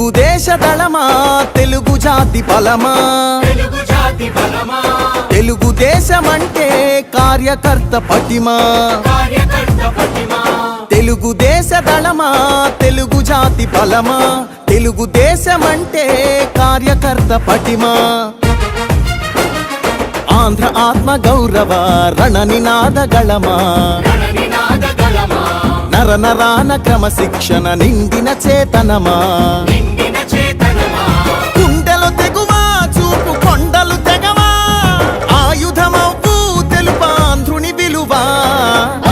తెలుగు దేశ దళమా తెలుగు జాతి బలమా? తెలుగుదేశం అంటే కార్యకర్త పటిమా? తెలుగు దేశ దళమా తెలుగు జాతి బలమా? తెలుగుదేశం అంటే కార్యకర్త పటిమా? ఆంధ్ర ఆత్మ గౌరవ రణనినాద గళమా? నర నరాన క్రమశిక్షణ నిండిన చేతనమా?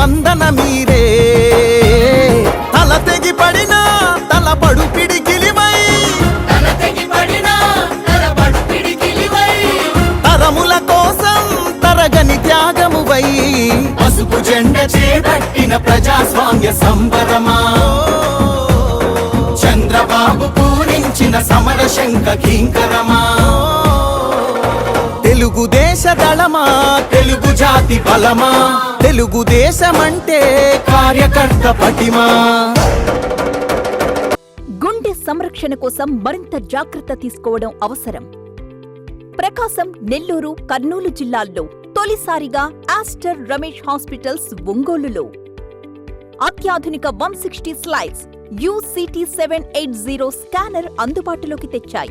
ప్రతిస్పందన మీరే. తల తెగి పడిన తల తలబడు పిడికిలివై తరముల కోసం తరగని త్యాగమువై పసుపు జెండ చేపట్టిన ప్రజాస్వామ్య సంబరమా? చంద్రబాబు పూరించిన సమర శంఖ కింకరమా? తెలుగుదేశ దళమా తెలుగు జాతి బలమా? తెలుగుదేశమంటే కార్యకర్త పటిమా? గుండె సంరక్షణ కోసం మరింత జాగ్రత్త తీసుకోవడం అవసరం. ప్రకాశం నెల్లూరు కర్నూలు జిల్లాల్లో తొలిసారిగా ఆస్టర్ రమేష్ హాస్పిటల్స్ ఒంగోలులో. అత్యాధునిక one sixty slides UCT seven eight zero scanner అందుబాటులోకి తెచ్చాయి.